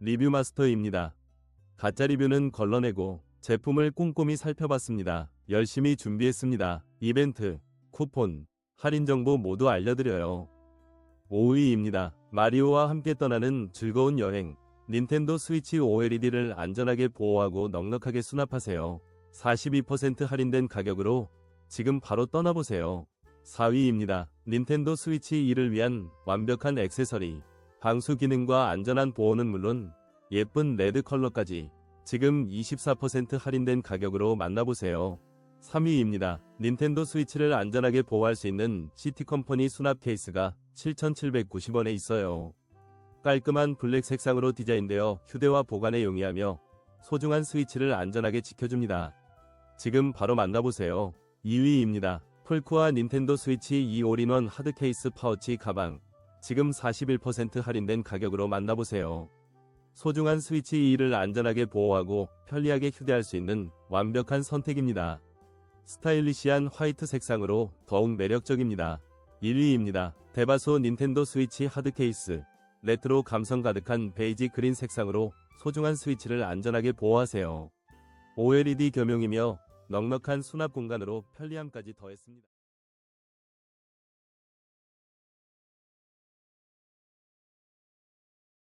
리뷰 마스터입니다. 가짜 리뷰는 걸러내고 제품을 꼼꼼히 살펴봤습니다. 열심히 준비했습니다. 이벤트, 쿠폰, 할인 정보 모두 알려드려요. 5위입니다. 마리오와 함께 떠나는 즐거운 여행. 닌텐도 스위치 OLED를 안전하게 보호하고 넉넉하게 수납하세요. 42% 할인된 가격으로 지금 바로 떠나보세요. 4위입니다. 닌텐도 스위치 2를 위한 완벽한 액세서리. 방수 기능과 안전한 보호는 물론 예쁜 레드 컬러까지 지금 24% 할인된 가격으로 만나보세요. 3위입니다. 닌텐도 스위치를 안전하게 보호할 수 있는 시티컴퍼니 수납 케이스가 7,790원에 있어요. 깔끔한 블랙 색상으로 디자인되어 휴대와 보관에 용이하며 소중한 스위치를 안전하게 지켜줍니다. 지금 바로 만나보세요. 2위입니다. 폴코와 닌텐도 스위치 2 올인원 하드 케이스 파우치 가방. 지금 41% 할인된 가격으로 만나보세요. 소중한 스위치 2를 안전하게 보호하고 편리하게 휴대할 수 있는 완벽한 선택입니다. 스타일리시한 화이트 색상으로 더욱 매력적입니다. 1위입니다. 대바소 닌텐도 스위치 하드 케이스. 레트로 감성 가득한 베이지 그린 색상으로 소중한 스위치를 안전하게 보호하세요. OLED 겸용이며 넉넉한 수납 공간으로 편리함까지 더했습니다.